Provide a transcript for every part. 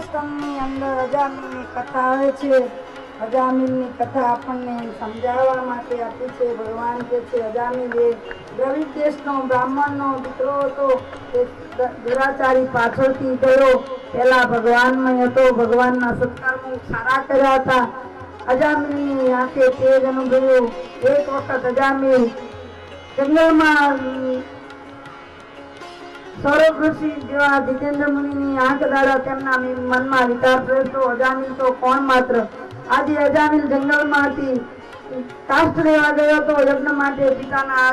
સ્કંદની અંદર અજામિલની કથા આવે છે. અજામિલની કથા આપણને સમજાવવા માટે આપી છે. ભગવાન કે છે, અજામિલ એ દ્રવિડ દેશનો બ્રાહ્મણનો દીકરો હતો. તે દુરાચારી પાછળથી ગયો. પહેલા ભગવાનમય હતો. ભગવાનના સત્કર્મો સારા કર્યા હતા. અજામિલની આંખે તેજ અનુભવ્યું. એક વખત અજામી જંગલમાં સૌરભ ઋષિ જેવા જીતેન્દ્ર મુનિની આંખ દ્વારા તેમના મનમાં વિચાર પ્રવેશતો અજામિલ તો કોણ માત્ર? આજે અજામિલ જંગલમાંથી કાષ્ટ લેવા ગયો તો યજ્ઞ માટે પિતાના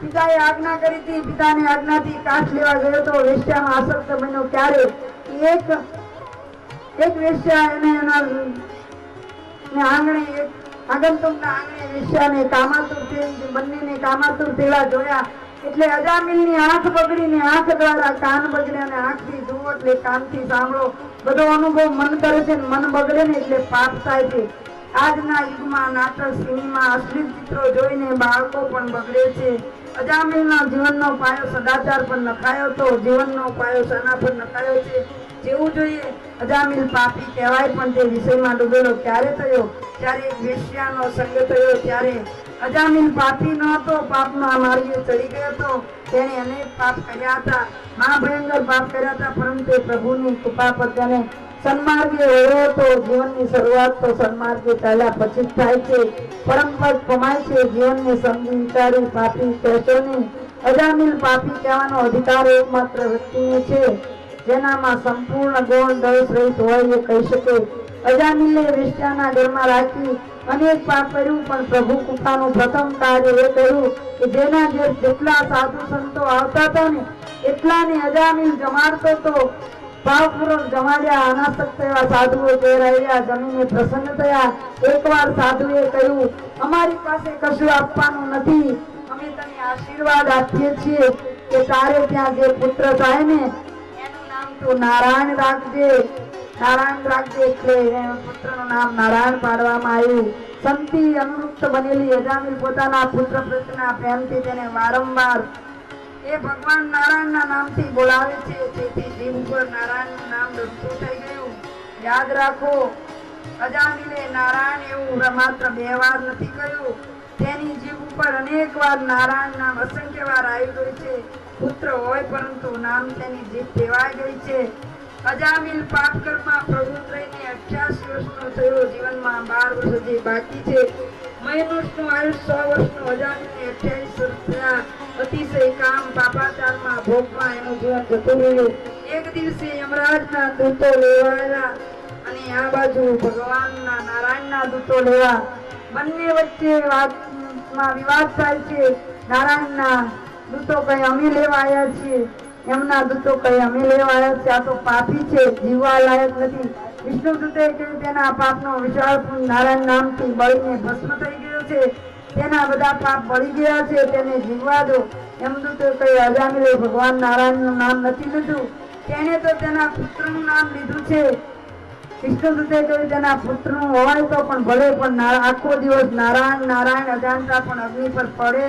પિતાએ આજ્ઞા કરી હતી, પિતાની આજ્ઞાથી કાષ્ટ લેવા ગયો તો વેશ્યામાં આસક્ત બન્યો ક્યારે? એક એક વેશ્યા એને એના આંગણે એક આગંતુકના આંગણે વેશ્યાને કામાતુર બંનેને કામાતુર તેડા જોયા. એટલે અજામિલની આંખ બગડીને, આંખ દ્વારા કાન બગડે અને આંખથી જુઓ એટલે કાનથી સાંભળો. બધો અનુભવ મન કરે છે મન બગડે ને એટલે પાપ થાય છે. આજના યુગમાં નાટક, સિનેમા, અશ્લીલ ચિત્રો જોઈને બાળકો પણ બગડે છે. અજામિલના જીવનનો પાયો સદાચાર પર નખાયો તો જીવનનો પાયો શાના પર નખાયો છે. જેવું જોઈએ, અજામિલ પાપી કહેવાય, પણ તે વિષયમાં ડૂબેલો ક્યારે થયો? ત્યારે વેશ્યાનો સંગ થયો, ત્યારે અજામિલ પાપી ન હતો, પાપમાં માર્ગે ચડી ગયો હતો. તેણે અનેક પાપ કર્યા હતા. મહાભયંકર પાપ કર્યા હતા, પરંતુ પ્રભુની કૃપા પર તેને સન્માર્ગે વળ્યો હતો. જીવનની શરૂઆત તો સન્માર્ગે પહેલા પછી જ થાય છે. પરમપદ કમાય છે, જીવનને સમજી વિચારી પાપી કહેશો નહીં અજામિલ પાપી કહેવાનો અધિકાર એકમાત્ર વ્યક્તિને છે, જેનામાં સંપૂર્ણ ગુણ દોષ રહિત હોય એ કહી શકે. અજામીલે વિષ્ટાના ઘરમાં રાખી અનેક પાપ કર્યું, પણ પ્રભુ કૃપાનું પ્રથમ કાર્ય એ કર્યું કે જેના જે જેટલા સાધુ સંતો આવતા હતા ને, એટલાને અજામીલ જમાડતો હતો ભાવપૂર્વક જમાડ્યા, અનાસક્ત એવા સાધુઓ જે રહ્યા જમીને પ્રસન્ન થયા. એકવાર સાધુએ કહ્યું, અમારી પાસે કશું આપવાનું નથી. અમે તને આશીર્વાદ આપીએ છીએ કે તારે ત્યાં જે પુત્ર થાય ને, એનું નામ તું નારાયણ રાખજે. નારાયણ રાખજે એટલે પુત્રનું નામ નારાયણ પાડવામાં આવ્યું. સંતિ અનુરૂપ્ત બનેલી અજામિલ પોતાના પુત્ર પ્રત્યેના પ્રેમથી તેને વારંવાર એ ભગવાન નારાયણના નામથી બોલાવે છે. તેથી જીવ ઉપર નારાયણનું નામ રસ્તું થઈ ગયું. યાદ રાખો, અજામિલે નારાયણ એવું માત્ર બે વાર નથી કહ્યું. તેની જીભ ઉપર અનેક વાર નારાયણ નામ અસંખ્ય વાર આવી ગયું છે. પુત્ર હોય પરંતુ નામ તેની જીભ ટેવાઈ ગઈ છે. અજામિલ પાપકર્મમાં પ્રવૃત્ત રહીને અઠ્યાસી વર્ષનો થયો. જીવનમાં બાર વર્ષ હજી બાકી છે. મનુષ્યનું આયુષ, સો વર્ષનું અજામિલને અઠ્યાવીસ વર્ષ થયા અતિશય કામ પાપાચારમાં ભોગમાં એનું જીવન જતું રહ્યું. એક દિવસે યમરાજના દૂતો લેવાયેલા અને આ બાજુ ભગવાનના નારાયણના દૂતો લેવા. બંને વચ્ચે વાતમાં વિવાદ થાય છે. નારાયણના દૂતો કંઈ અમે લેવા આવ્યા છીએ એમના દૂતો કહે, અમે લેવા આવ્યા છે, આ તો પાપી છે જીવવા લાયક નથી. વિષ્ણુ દૂતે કહ્યું તેના પાપનો વિશાળ નારાયણ નામથી બળીને ભસ્મ થઈ ગયો છે. તેના બધા પાપ બળી ગયા છે, તેને જીવવા દો. એમ દૂતે કહ્યું અજામિલે, ભગવાન નારાયણનું નામ નથી લીધું. તેણે તો તેના પુત્રનું નામ લીધું છે. વિષ્ણુદૂતે કહ્યું તેના પુત્રનું હોય તો પણ ભલે, પણ આખો દિવસ નારાયણ નારાયણ અજાણતા પણ અગ્નિ પર પડે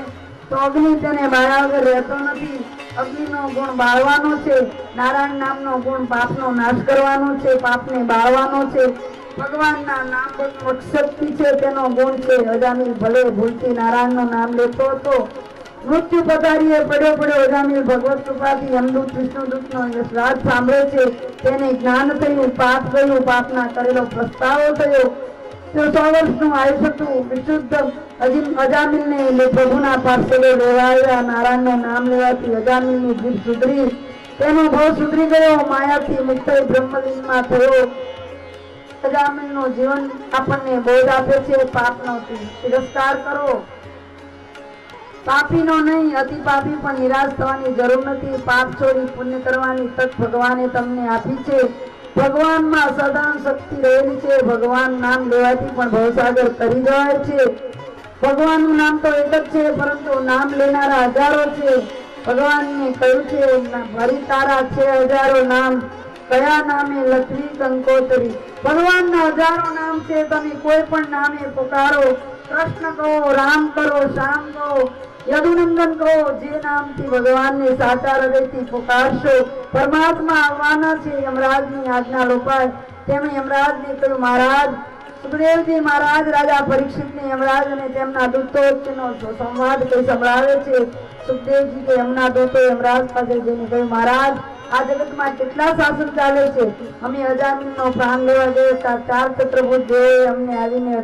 તો અગ્નિ તેને બાળા વગર રહેતો નથી. અગ્નિનો ગુણ બાળવાનો છે. નારાયણ નામનો ગુણ પાપનો નાશ કરવાનો છે. પાપને બાળવાનો છે. ભગવાનના નામ શક્તિ છે. તેનો ગુણ છે, અજામિલ ભલે ભૂલથી નારાયણનું નામ લેતો હતો. મૃત્યુ પધારીએ પડ્યો પડ્યો અજામિલ ભગવત કૃપાથી યમદૂત વિષ્ણુદૂતનો શ્રાદ્ધ સાંભળે છે. તેને જ્ઞાન થયું, પાપ ગયું, પાપના કરેલો પ્રસ્તાવો થયો. તે સો વર્ષનું હતું વિશુદ્ધ અજીમ અજામિલને લે- પ્રભુના પાર્સલે લેવાયા નારાયણનું નામ લેવાથી અજામિલની જીભ સુધરી. તેનો ભાવ સુધરી ગયો, માયાથી મુક્ત બ્રહ્મલીનમાં થયો. અજામિલનું જીવન આપણને બોધ આપે છે, પાપનો તિરસ્કાર કરો. પાપીનો નહીં, અતિ પાપી પણ નિરાશ થવાની જરૂર નથી. પાપ છોડી પુણ્ય કરવાની તક ભગવાને તમને આપી છે. ભગવાનમાં સદાન શક્તિ રહેલી છે. ભગવાન નામ લેવાથી પણ ભવસાગર કરી જવાય છે. ભગવાનનું નામ તો એક જ છે, પરંતુ નામ લેનારા હજારો છે. ભગવાનને કહ્યું છે ભરી તારા છે હજારો નામ. કયા નામે લખવી કંકોતરી? ભગવાનના હજારો નામ છે. તમે કોઈ પણ નામે પુકારો. કૃષ્ણ કહો, રામ કરો, શ્યામ કહો યદુનંદન કહો જે નામથી ભગવાનને સાચા હૃદયથી પુકારશો. પરમાત્મા આવવાના છે, યમરાજની આજ્ઞા લોપાય. તેમણે યમરાજને કહ્યું, મહારાજ, સુખદેવજી મહારાજ, રાજા પરીક્ષિતને યમરાજ અને તેમના દૂતો વચ્ચેનો સંવાદ કઈ સંભળાવે છે. સુખદેવજી કે એમના દૂતો યમરાજ પાસે જઈને કહ્યું, મહારાજ, આ જગતમાં કેટલા શાસન ચાલે છે? અમે અજામીનનો પ્રાણ લેવા ગયા ચાર ચત્રભુજ દેવોએ અમને આવીને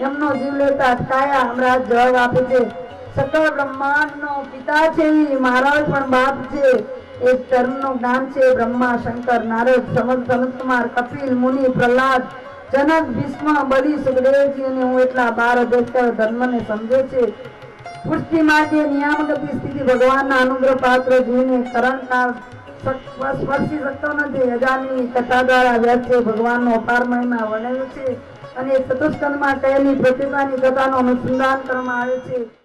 એમનો જીવ લેતા અટકાયા. હમરાજ જવાબ આપે છે સકળ બ્રહ્માંડનો પિતા છે મહારાજ પણ બાપ છે. એ ચરણનું જ્ઞાન છે બ્રહ્મા, શંકર, નારદ સમદ સનતકુમાર કપિલ, મુનિ, પ્રહલાદ, જનક, ભીષ્મ, બલિ, સુખદેવજી અને હું એટલા બાર અધ્યક્ષ ધર્મને સમજે છે. પુષ્ટિ માટે નિયામગતિ સ્થિતિ ભગવાનના અનુગ્રહ પાત્ર જીવને કરણ કાળ સ્પર્શી શકતો નથી. અજાની કથા દ્વારા વ્યાસે ભગવાનનો અપાર મહિમા વર્ણવ્યો છે અને ચતુસ્કંદમાં કહેલી પ્રતિભાની કથાનું અનુસંધાન કરવામાં આવે છે.